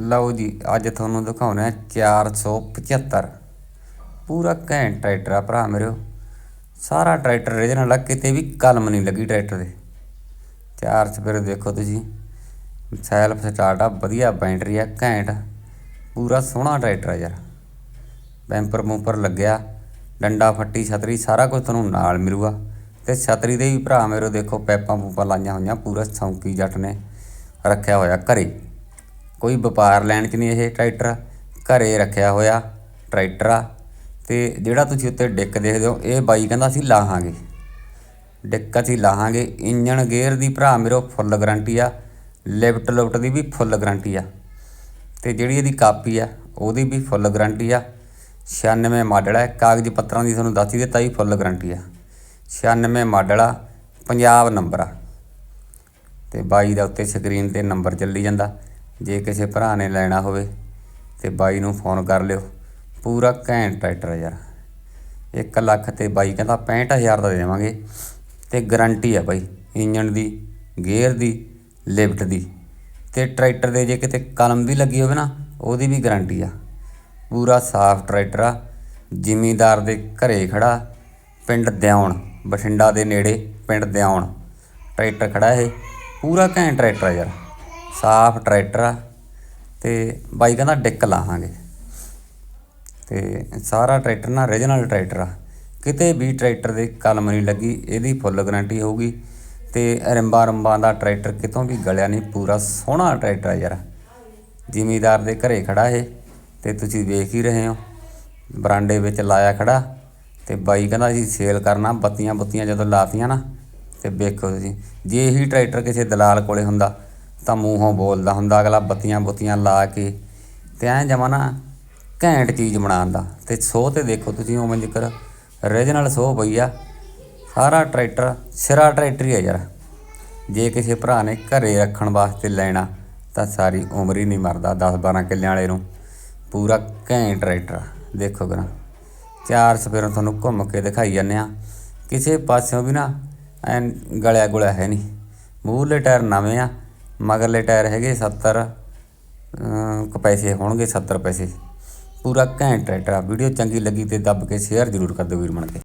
ਲਓ ਜੀ, ਅੱਜ ਤੁਹਾਨੂੰ ਦਿਖਾਉਣਾ 475 ਪੂਰਾ ਘੈਂਟ ਟਰੈਕਟਰ ਆ ਭਰਾ ਮੇਰੇ। ਸਾਰਾ ਟਰੈਕਟਰ ਰੀਜਨਲ ਨਾਲ ਕਿਤੇ ਵੀ ਕਲਮ ਨਹੀਂ ਲੱਗੀ ਟਰੈਕਟਰ ਦੇ। ਚਾਰ ਸਪੇਰ ਦੇਖੋ ਤੁਸੀਂ, ਸੈਲਫ ਸਟਾਰਟ ਆ, ਵਧੀਆ ਬੈਟਰੀ ਆ, ਘੈਂਟ। ਪੂਰਾ ਸੋਹਣਾ ਟਰੈਕਟਰ ਆ ਯਾਰ। ਬੈਂਪਰ ਬੂੰਪਰ ਲੱਗਿਆ, ਡੰਡਾ, ਫੱਟੀ, ਛਤਰੀ, ਸਾਰਾ ਕੁਝ ਤੁਹਾਨੂੰ ਨਾਲ ਮਿਲੂਗਾ। ਤੇ ਛਤਰੀ ਦੇ ਵੀ ਭਰਾ ਮੇਰੇ, ਦੇਖੋ ਪੈਪਾਂ ਪੂਪਾਂ ਲਾਈਆਂ ਹੋਈਆਂ, ਪੂਰਾ ਸੌਂਕੀ ਜੱਟ ਨੇ ਰੱਖਿਆ ਹੋਇਆ ਘਰੇ। ਕੋਈ ਵਪਾਰ ਲੈਣ ਚ ਨਹੀਂ ਇਹ ਟਰੈਕਟਰ, ਘਰੇ ਰੱਖਿਆ ਹੋਇਆ ਟਰੈਕਟਰ ਆ। ਤੇ ਜਿਹੜਾ ਤੁਸੀਂ ਉੱਤੇ ਡਿੱਕ ਦੇਖਦੇ ਹੋ, ਇਹ ਬਾਈ ਕਹਿੰਦਾ ਅਸੀਂ ਲਾਹਾਂਗੇ। ਡਿੱਕ ਅਸੀਂ ਲਾਹਾਂਗੇ, ਇੰਜਣ ਗੇਅਰ ਦੀ ਭਰਾ ਮੇਰੋ ਫੁੱਲ ਗਾਰੰਟੀ ਆ, ਲਿਫਟ ਲੁਫਟ ਦੀ ਵੀ ਫੁੱਲ ਗਾਰੰਟੀ ਆ। ਤੇ ਜਿਹੜੀ ਇਹਦੀ ਕਾਪੀ ਆ, ਉਹਦੀ ਵੀ ਫੁੱਲ ਗਾਰੰਟੀ ਆ। 96 ਮਾਡਲ ਹੈ ਕਾਗਜ਼ ਪੱਤਰਾਂ ਦੀ ਤੁਹਾਨੂੰ ਦੱਸ ਹੀ ਦਿੱਤਾ ਹੀ ਫੁੱਲ ਗਾਰੰਟੀ ਆ। 96 ਮਾਡਲ ਆ, ਪੰਜਾਬ ਨੰਬਰ ਆ। ਤੇ ਬਾਈ ਦਾ ਉੱਤੇ ਸਕਰੀਨ ਤੇ ਨੰਬਰ ਚੱਲੀ ਜਾਂਦਾ। ਜੇ ਕਿਸੇ ਭਰਾ ਨੇ ਲੈਣਾ ਹੋਵੇ ਤੇ ਬਾਈ ਨੂੰ ਫੋਨ ਕਰ ਲਿਓ। ਪੂਰਾ ਘੈਂਟ ਟਰੈਕਟਰ ਆ ਯਾਰ। 1 ਲੱਖ ਤੇ ਬਾਈ ਕਹਿੰਦਾ 65000 ਦਾ ਦੇਵਾਂਗੇ। ਤੇ ਗਾਰੰਟੀ ਆ ਬਾਈ, ਇੰਜਣ ਦੀ ਗੇਅਰ ਦੀ ਲਿਫਟ ਦੀ। ਤੇ ਟਰੈਕਟਰ ਦੇ ਜੇ ਕਿਤੇ ਕਲਮ ਵੀ ਲੱਗੀ ਹੋਵੇ ਨਾ, ਉਹਦੀ ਵੀ ਗਾਰੰਟੀ ਆ। ਪੂਰਾ ਸਾਫ਼ ਟਰੈਕਟਰ ਆ। ਜ਼ਿਮੀਂਦਾਰ ਦੇ ਘਰੇ ਖੜਾ, ਪਿੰਡ ਦਿਆਉਣ, ਬਠਿੰਡਾ ਦੇ ਨੇੜੇ ਪਿੰਡ ਦਿਆਉਣ। ਟਰੈਕਟਰ ਖੜਾ ਇਹ। ਪੂਰਾ ਘੈਂਟ ਟਰੈਕਟਰ ਆ ਯਾਰ। ਸਾਫ਼ ਟਰੈਕਟਰ ਆ ਤੇ ਬਾਈ ਕਹਿੰਦਾ ਡਿੱਕ ਲਾਹਾਂਗੇ। ਤੇ ਸਾਰਾ ਟਰੈਕਟਰ ਨਾ ਰੀਜਨਲ ਟਰੈਕਟਰ ਆ। ਕਿਤੇ ਵੀ ਟਰੈਕਟਰ ਦੇ ਕਲਮ ਨਹੀਂ ਲੱਗੀ, ਇਹਦੀ ਫੁੱਲ ਗਾਰੰਟੀ ਹੋਊਗੀ ਤੇ ਰਿੰਬਾਂ ਰੰਬਾਂ ਦਾ ਟਰੈਕਟਰ ਕਿਤੋਂ ਵੀ ਗਲਿਆ ਨਹੀਂ, ਪੂਰਾ ਸੋਹਣਾ ਟਰੈਕਟਰ ਆ ਯਾਰ। ਜ਼ਿਮੀਦਾਰ ਦੇ ਘਰੇ ਖੜਾ ਇਹ ਤੇ ਤੁਸੀਂ ਵੇਖ ਹੀ ਰਹੇ ਹੋ। ਬਰਾਂਡੇ ਵਿੱਚ ਲਾਇਆ ਖੜਾ ਤੇ ਬਾਈ ਕਹਿੰਦਾ ਅਸੀਂ ਸੇਲ ਕਰਨਾ। ਬੱਤੀਆਂ ਬੁੱਤੀਆਂ ਜਦੋਂ ਲਾਤੀਆਂ ਨਾ ਤੇ ਵੇਖੋ ਤੁਸੀਂ, ਜੇ ਇਹੀ ਟਰੈਕਟਰ ਕਿਸੇ ਦਲਾਲ ਕੋਲੇ ਹੁੰਦਾ ਤਾਂ ਮੂੰਹੋਂ ਬੋਲਦਾ ਹੁੰਦਾ, ਅਗਲਾ ਬੱਤੀਆਂ ਬੁੱਤੀਆਂ ਲਾ ਕੇ ਤੇ ਐਂ ਜਮਾ ਨਾ ਘੈਂਟ ਚੀਜ਼ ਬਣਾਉਂਦਾ। ਤੇ ਸੋਹ ਤੇ ਦੇਖੋ ਤੁਸੀਂ, ਉਵੇਂ ਜ਼ਿਕਰ ਰੀਜਨਲ ਸੋਹ ਪਈ ਆ। ਸਾਰਾ ਟਰੈਕਟਰ, ਸਿਰਾ ਟਰੈਕਟਰ ਹੀ ਆ ਯਾਰ। ਜੇ ਕਿਸੇ ਭਰਾ ਨੇ ਘਰੇ ਰੱਖਣ ਵਾਸਤੇ ਲੈਣਾ, ਤਾਂ ਸਾਰੀ ਉਮਰ ਹੀ ਨਹੀਂ ਮਰਦਾ 10 12 ਕਿੱਲਿਆਂ ਵਾਲੇ ਨੂੰ। ਪੂਰਾ ਘੈਂਟ ਟਰੈਕਟਰ ਦੇਖੋ ਕਰਾਂ, ਚਾਰ ਸਪੇਰੋਂ ਤੁਹਾਨੂੰ ਘੁੰਮ ਕੇ ਦਿਖਾਈ ਜਾਂਦੇ ਆ ਕਿਸੇ ਪਾਸਿਓਂ ਵੀ ਨਾ ਐ ਗਲਿਆ ਗੁਲਿਆ ਹੈ ਨਹੀਂ। ਮੂਹਰਲੇ ਟਾਇਰ ਨਵੇਂ ਆ। ਮਗਰਲੇ ਟਾਇਰ ਹੈਗੇ 70 ਅਮ, ਕੁ ਪੈਸੇ ਹੋਣਗੇ 70 ਪੈਸੇ। ਪੂਰਾ ਘੈਂਟ ਟਰੈਕਟਰ ਆ। ਵੀਡੀਓ ਚੰਗੀ ਲੱਗੀ ਤੇ ਦੱਬ ਕੇ ਸ਼ੇਅਰ ਜ਼ਰੂਰ ਕਰ ਦਿਓ ਵੀਰ ਬਣ ਕੇ।